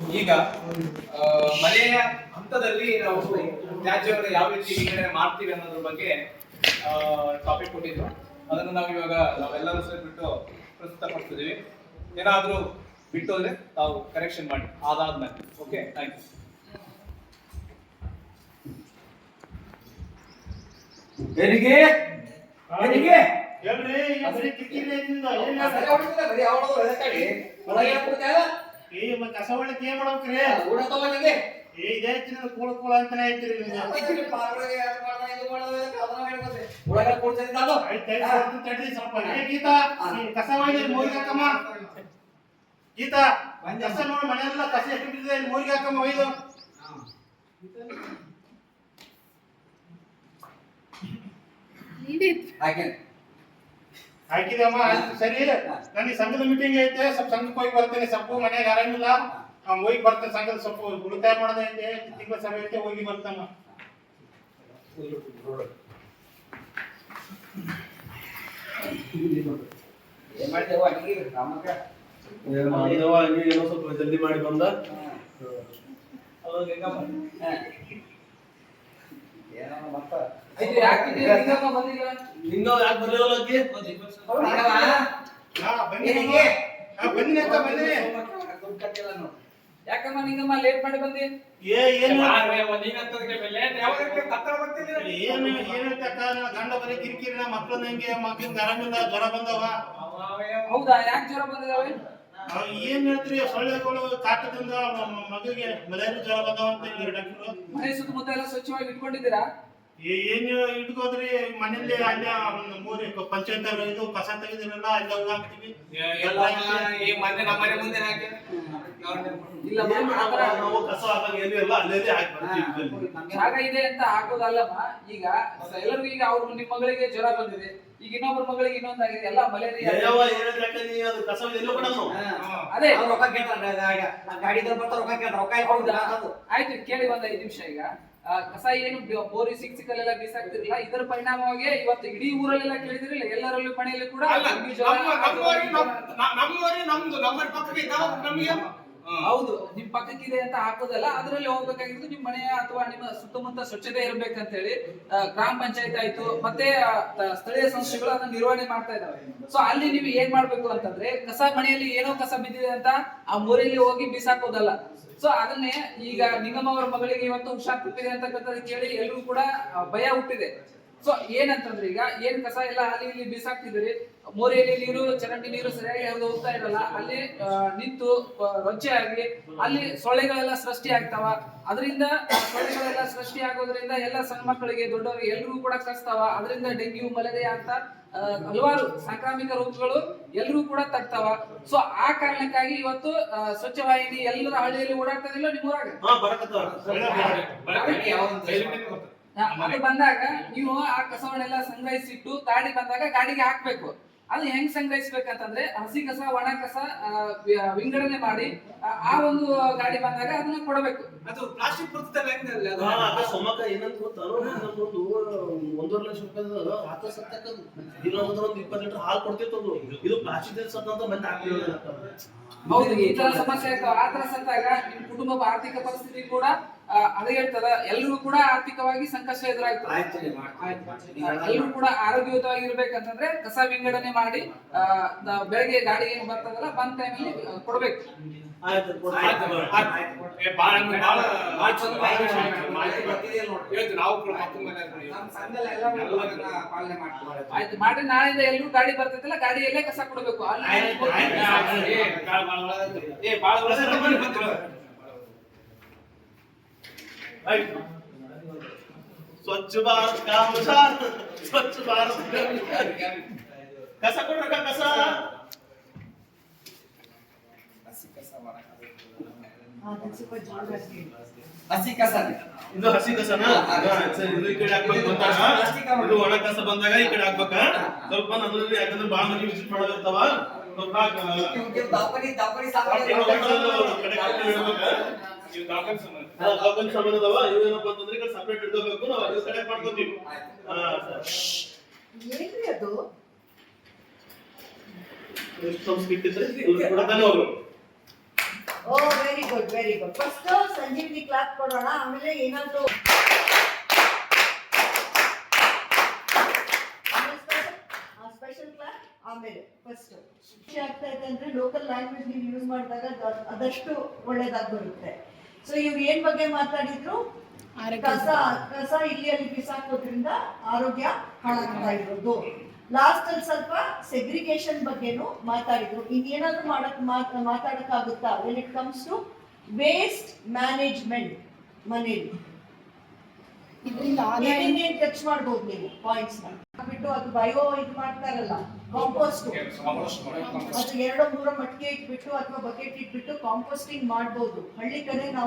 ಈಗ ಮನೆಯ ಹಂತದಲ್ಲಿ ನಾವು ತ್ಯಾಜ್ಯವನ್ನು ಯಾವ ರೀತಿ ವಿಂಗಡಣೆ ಮಾಡ್ತೀವಿ ಅನ್ನೋದ್ರ ಬಗ್ಗೆ ಟಾಪಿಕ್ ಕೊಟ್ಟಿದ್ರು ಅದನ್ನು ನಾವು ಇವಾಗ ನಾವೆಲ್ಲರೂ ಸೇರ್ಬಿಟ್ಟು ಪ್ರಸ್ತುತಪಡಿಸಿದೀವಿ ಏನಾದ್ರೂ ಬಿಟ್ಟು ಹೋದ್ರೆ ತಾವು ಕರೆಕ್ಷನ್ ಮಾಡಿ ಅದಾದ್ಮೇಲೆ. ಓಕೆ ಥ್ಯಾಂಕ್ ಯು ಹೇಳ್ರಿ ಈಗ ಬರೀ ಏನ್ ಒಳಗೆ? ಏ ಮತ್ತೆ ಕಸ ಒಳ್ಳೆ ಏನ್ ಮಾಡ್ಬೇಕ್ರಿ? ಊಟ ತಗೊಂಡಿದ್ದೆ. ಏ ಇದೇ ಐತಿ ನಿಮ್ದು ಕೂಳ ಕೂಳ ಅಂತಾನೆ ಐತ್ರಿ ನಿಮ್ಗೆ. ಅದು. ಆಯ್ತ್ ಆಯ್ತ್ ತಡ್ರಿ ಸ್ವಲ್ಪ. ಏ ಗೀತಾ ನೀ ಕಸ ಇಲ್ಲಿ ಮೂರಿಗೆ ಹಾಕಮ್ಮ. ಗೀತಾ ಕಸ ನೋಡಿ ಮನೆಯೆಲ್ಲ ಕಸ ಎಷ್ಟು ಬಿದ್ದಿದೆ ಇಲ್ಲಿ ಮೂರಿಗೆ ಹಾಕಮ್ಮ ಒಯ್ದು. ಹಾಕೇನೆ. ಹಾಕಿದಮ್ಮ ಸರಿ. ನನಗೆ ಸಂಘದ ಮೀಟಿಂಗ್ ಐತೆ ಸ್ವಲ್ಪ ಸಂಘಕ್ಕೆ ಹೋಗಿ ಬರ್ತೇನೆ. ಸ್ವಲ್ಪ ಮನೆಗೆ ಆರಂಗಿಲ್ಲ ಅವ್ನು ಹೋಗಿ ಬರ್ತೇನೆ ಸಂಘದ ಸ್ವಲ್ಪ ಉಳಿತಾಯ ಮಾಡೋದೈತೆ ತಿಂಗಳ ಸಭೆ ಐತೆ ಹೋಗಿ ಬರ್ತಮ್ಮ ಏನೋ ಸ್ವಲ್ಪ ಜಲ್ದಿ ಮಾಡಿ ಬಂದ. ಹಾ. ಏನೋ ಮತ್ತ? ಇದು ಯಾಕೆ ಇದು ಬಂದಿಲ್ಲ? ನಿಂಗೋ ಯಾಕೆ ಬರಲಿಲ್ಲ ಅಕ್ಕಿ ನಿಂಗಮ್ಮ? ಹಾ. ಬನ್ನಿ ಹಾ ಬಂದಿನಿ ಅಕ್ಕ ಬಂದಿನಿ ದುಡ್ಡು ಕಟ್ಟಿಲ್ಲ ನಾನು. ಯಾಕಮ್ಮ ನಿಂಗಮ್ಮ ಲೇಟ್ ಮಾಡಿ ಬಂದಿ? ಏ ಏನು ಏನು ಏನಂತ ಗಂಡ ಬರೀ ಕಿರಿಕಿರಿ ನಮ್ಮ ಮಕ್ಳು ನಂಗೆ ಆರಾಮಿಲ್ಲ ಜ್ವರ ಬಂದವ. ಹೌದಾ? ಯಾಕೆ ಜ್ವರ ಬಂದಿದಾವೆ? ಅವ್ ಏನ್ ಹೇಳ್ತೀರಿ? ಸೊಳ್ಳೆಗಳು ಕಾಟದಿಂದ ನಮ್ಮ ಮಗುಗೆ ಮಲೇರಿಯಾ ಜ್ವರ ಬಂದವ ಅಂತ ಹೇಳಿದ್ರು ಡಾಕ್ಟರ್. ಮನೆ ಸುತ್ತಮುತ್ತ ಎಲ್ಲ ಸ್ವಚ್ಛವಾಗಿ ಇಟ್ಕೊಂಡಿದ್ದೀರಾ? ಏನ್ ಇಟ್ಕೋದ್ರಿ? ಮನೇಲಿ ಅಲ್ಲೇ ಒಂದು ಮೂರು ಪಂಚಾಯತ್ ಅವ್ರು ಇದು ಕಸ ತೆಗೆದಿರಲ್ಲ ಅಲ್ಲಿ ಹೋಗಿ ಹಾಕ್ತಿವಿ ಎಲ್ಲ ಈ ಮೊನ್ನೆ ನಮ್ಮ ಮನೆ ಮುಂದೆ ಹಾಕಿ. ಇಲ್ಲ ಆತರ ನಾವು ಕಸ ಹಾಕಂಗ ಏನೂ ಇಲ್ಲ ಅಲ್ಲೇ ಹಾಕಿ ಬರ್ತೀವಿ ಜಲ್ದಿ. ಜಾಗ ಇದೆ ಅಂತ ಹಾಕೋದಲ್ಲಮ್ಮ ಈಗ ಎಲ್ಲರಿಗೂ ಈಗ ಅವ್ರ ನಿಮ್ಮ ಮಗಳಿಗೆ ಜ್ವರ ಬಂದಿದೆ. ಈಗ ಇನ್ನೊಬ್ಬರ ಮಗಳಿಗೆ ಇನ್ನೊಂದಾಗಿದೆ. ಎಲ್ಲ ಮಲೇರಿಯಾ ಯವ್ವ ಹೇಳಿದ್ರೆ ಯಾಕೆ ನೀ? ಅದು ಕಸ ಎಲ್ಲೋ ಕೊಡ. ಅದೇ. ಅವ್ರು ರೊಕ್ಕ ಕೇಳ್ತಾರೆ ಗಾಡಿ- ಗಾಡಿದವ್ರು ಬರ್ತಾರೆ ರೊಕ್ಕ ಕೇಳ್ತಾರೆ ರೊಕ್ಕ ಹೌದಾ? ಅದು ಆಯ್ತು ಕೇಳಿ ಒಂದ್ ಐದು ನಿಮಿಷ ಈಗ. ಆ, ಕಸ ಏನು ಬೋರಿ ಸಿಕ್ ಸಿಕ್ಕಲ್ಲೆಲ್ಲ ಬೀಸಾಕ್ತಿರಲಿಲ್ಲ ಇದರ ಪರಿಣಾಮವಾಗಿ ಇವತ್ತು ಇಡೀ ಊರಲ್ಲೆಲ್ಲ ಕೇಳಿದಿರಲ್ಲ ಎಲ್ಲರಲ್ಲೂ ಮನೆಯಲ್ಲಿ ಕೂಡ ಅಲ್ಲ ಡೆಂಗ್ಯೂ ಜ್ವರ ನಮ್ಮ ನಮ್ಮವರಿಗೆ ನಮ್- ನಮ್ಮವರಿಗೆ ನಮ್ದು ನಮ್ಮ ಪಕ್ಕಕ್ಕೆ ಇದ್ದಾವ ನಮಗೆ ಹೌದು, ನಿಮ್ ಪಕ್ಕಕ್ಕಿದೆ ಅಂತ ಹಾಕೋದಲ್ಲ, ಅದರಲ್ಲಿ ಹೋಗ್ಬೇಕಾಗಿರೋದು ನಿಮ್ ಮನೆಯ ಅಥವಾ ನಿಮ್ಮ ಸುತ್ತಮುತ್ತ ಸ್ವಚ್ಛತೆ ಇರ್ಬೇಕಂತ ಹೇಳಿ ಗ್ರಾಮ ಪಂಚಾಯತ್ ಆಯ್ತು, ಮತ್ತೆ ಸ್ಥಳೀಯ ಸಂಸ್ಥೆಗಳು ಅದನ್ನ ನಿರ್ವಹಣೆ ಮಾಡ್ತಾ ಇದಾವೆ. ಸೊ ಅಲ್ಲಿ ನೀವು ಏನ್ ಮಾಡ್ಬೇಕು ಅಂತಂದ್ರೆ, ಕಸ ಮನೆಯಲ್ಲಿ ಏನೋ ಕಸ ಬಿದ್ದಿದೆ ಅಂತ ಆ ಮೂರಲ್ಲಿ ಹೋಗಿ ಬಿಸಾಕೋದಲ್ಲ. ಸೊ ಅದನ್ನೇ ಈಗ ನಿಗಮ ಅವರ ಮಗಳಿಗೆ ಇವತ್ತು ಹುಷಾರ್ ತಪ್ಪಿದೆ ಅಂತಕ್ಕಂಥದ್ದು ಕೇಳಿ ಎಲ್ಲರೂ ಕೂಡ ಭಯ ಹುಟ್ಟಿದೆ. ಸೊ ಏನಂತಂದ್ರೆ ಈಗ ಏನ್ ಕಸ ಎಲ್ಲ ಅಲ್ಲಿ ಇಲ್ಲಿ ಬಿಸಾಕ್ತಿದ್ರಿ ಮೋರಿಯಲ್ಲಿ ನೀರು ಚರಂಡಿ ನೀರು ಸರಿಯಾಗಿ ಹರಿದು ಹೋಗ್ತಾ ಇರಲ್ಲ ಅಲ್ಲಿ ನಿಂತು ರೊಚ್ಚೆ ಆಗಿ ಅಲ್ಲಿ ಸೊಳ್ಳೆಗಳೆಲ್ಲ ಸೃಷ್ಟಿ ಆಗ್ತಾವ. ಅದರಿಂದ ಸೊಳ್ಳೆಗಳೆಲ್ಲ ಸೃಷ್ಟಿ ಆಗೋದ್ರಿಂದ ಎಲ್ಲ ಸಣ್ಣ ಮಕ್ಕಳಿಗೆ ದೊಡ್ಡವರಿಗೆ ಎಲ್ರಿಗೂ ಕೂಡ ಕಚ್ತಾವ ಅದರಿಂದ ಡೆಂಗ್ಯೂ ಮಲೇರಿಯಾ ಅಂತ ಹಲವಾರು ಸಾಂಕ್ರಾಮಿಕ ರೋಗಗಳು ಎಲ್ಲರೂ ಕೂಡ ತಗ್ತಾವ. ಸೊ ಆ ಕಾರಣಕ್ಕಾಗಿ ಇವತ್ತು ಸ್ವಚ್ಛ ವಾಹಿನಿ ಎಲ್ಲರ ಹಳ್ಳಿಯಲ್ಲಿ ಓಡಾಡ್ತದಿಲ್ಲ ನಿಮ್ಮೂರಾಗ? ಅದು ಬಂದಾಗ ನೀವು ಆ ಕಸವನ್ನೆಲ್ಲ ಸಂಗ್ರಹಿಸಿಟ್ಟು ತಾಡಿ ಬಂದಾಗ ಗಾಡಿಗೆ ಹಾಕ್ಬೇಕು. ಅದು ಹೆಂಗ್ ಸಂಗ್ರಹಿಸ್ಬೇಕಂತಂದ್ರೆ ಹಸಿ ಕಸ ಒಣ ಕಸ ವಿಂಗಡಣೆ ಮಾಡಿ ಆ, ಒಂದು ಗಾಡಿ ಬಂದಾಗ ಅದನ್ನ ಕೊಡಬೇಕು. ಅದು ಪ್ಲಾಸ್ಟಿಕ್ ಸೊಮ್ಮಕ್ಕ ಏನಂತ ಗೊತ್ತಾನು ನಮ್ದೊಂದು ಒಂದೂವರೆ ಲಕ್ಷ ರೂಪಾಯಿ ಆತ ಸತ್ತಕ್ಕದು ಇನ್ನೊಂದ್ರ ಒಂದು ಇಪ್ಪತ್ತು ಲೀಟರ್ ಹಾಲು ಕೊಡ್ತಿತ್ತು ಇದು ಪ್ಲಾಸ್ಟಿಕ್ ಸತ್ತ ಮತ್ತೆ ಹೌದು ಈ ತರ ಸಮಸ್ಯೆ ಆಗ್ತಾವ ಆ ತರ ಸತ್ತಾಗ ನಿಮ್ ಕುಟುಂಬ ಆರ್ಥಿಕ ಪರಿಸ್ಥಿತಿ ಕೂಡ ಆ, ಹೇಳ್ತದ ಎಲ್ರಿಗೂ ಕೂಡ ಆರ್ಥಿಕವಾಗಿ ಸಂಕಷ್ಟ ಎದುರಾಗ್ತದೆ ಕೂಡ. ಎಲ್ಲರೂ ಕೂಡ ಆರೋಗ್ಯಯುತವಾಗಿರ್ಬೇಕಂತಂದ್ರೆ ಕಸ ವಿಂಗಡಣೆ ಮಾಡಿ ಬೆಳಗ್ಗೆ ಗಾಡಿ ಏನು ಬರ್ತದಲ್ಲ ಬಂದ ಟೈಮಲ್ಲಿ ಕೊಡ್ಬೇಕು. ಆಯ್ತು ಮಾಡಿ ನಾಳೆಯಿಂದ ಎಲ್ಲರೂ ಗಾಡಿ ಬರ್ತೈತಲ್ಲ ಗಾಡಿಯಲ್ಲೇ ಕಸ ಕೊಡ್ಬೇಕು. ಅಲ್ಲಿ ಆಯ್ತು, ಆಯ್ತು, ಆಯ್ತು. ಏ, ಬಾಳ ಬಾಳ ಒಳ್ಳೆದಾಯ್ತು. ಏ, ಬಾಳ ಒಳ್ಳೆದಾಯ್ತು. ಬನ್ನಿ, ಬನ್ನಿ. ಆಯ್ತು ಸ್ವಚ್ಛ ಭಾರತ್ ಭಾರತ ಮಿಸಾಲ್ ಸ್ವಚ್ಛ ಭಾರತ. ಕಸ ಕೊಡ್ರಕ್ಕ ಕಸ? ಹಸಿ ಕಸ. ಇದು ಹಸಿ ಕಸನ? ಇದು ಈ ಕಡೆ ಹಾಕ್ಬೇಕು ಬಂದಾಗ ಇದು ಒಣ ಕಸ ಬಂದಾಗ ಈ ಕಡೆ ಹಾಕ್ಬೇಕ? ಸ್ವಲ್ಪ ನಮ್ಮಲ್ಲಿ ಯಾಕಂದ್ರೆ ಬಾಳ ಮಂದಿ ವಿಸಿಟ್ ಮಾಡೋದಿರ್ತಾವ. ಏನೋ ಒಂದು ಕಡೆ ಕಡೆ ಇಡ್ಬೇಕ. ಇವ್ ಅದಾವ ಅಂತಂದ್ರೆ ಸೆಪರೇಟ್ ಇಡ್ಕೋಬೇಕು. ನಾವು ಅದು ಮಾಡ್ಕೊತೀವಿ. ಹಾ ಏನ್ರಿ ಅದು? ಎಷ್ಟು ಸಂಸ್ಕೃತಿ ಇದ್ರೆ ಇವ್ರು ಕೂಡ ತಾನೇ ಓ very good very good first Sanjeevini clap ಕೊಡೋಣ. ಆಮೇಲೆ ಏನಾದ್ರು ಆಮೇಲೆ ಫಸ್ಟ್ ಶಿಕ್ಷೆ ಆಗ್ತಾ ಇದೆ ಅಂದ್ರೆ ಲೋಕಲ್ ಲ್ಯಾಂಗ್ವೇಜ್ ನೀವು ಯೂಸ್ ಮಾಡಿದಾಗ ಅದಷ್ಟು ಒಳ್ಳೇದಾಗಿ ಬರುತ್ತೆ ಸೊ ಇವ್ರು ಏನ್ ಬಗ್ಗೆ ಮಾತಾಡಿದ್ರು? ಕಸ ಕಸ ಇಲ್ಲಿ ಅಲ್ಲಿ ಬಿಸಾಕೋದ್ರಿಂದ ಆರೋಗ್ಯ ಹಾಳಾಗ್ತಾ ಇರೋದು ಲಾಸ್ಟ್ ಅಲ್ಲಿ ಸ್ವಲ್ಪ ಸೆಗ್ರಿಗೇಷನ್ ಬಗ್ಗೆನೂ ಮಾತಾಡಿದ್ರು. ಇನ್ನೇನಾದ್ರೂ ಮಾಡಕ್ ಮಾತಾಡಕ್ ಮಾತಾಡಕ್ಕಾಗುತ್ತಾ when it comes to waste management ಮನೇಲಿ? ಏನೇನ್ ಟಚ್ ಮಾಡ್ಬೋದು ನೀವು ಪಾಯಿಂಟ್ಸ್ ಬಿಟ್ಟು ಅದು ಬಯೋ ಇದು ಮಾಡ್ತಾರಲ್ಲ ಕಾಂಪೋಸ್ಟ್ ಅದು ಎರಡು ಮೂರು ಮಟ್ಟಿಗೆ ಇಟ್ಬಿಟ್ಟು ಅಥವಾ ಬಕೆಟ್ ಇಟ್ಬಿಟ್ಟು ಕಾಂಪೋಸ್ಟಿಂಗ್ ಮಾಡ್ಬೋದು. ಹಳ್ಳಿ ಕಡೆ ನಾವು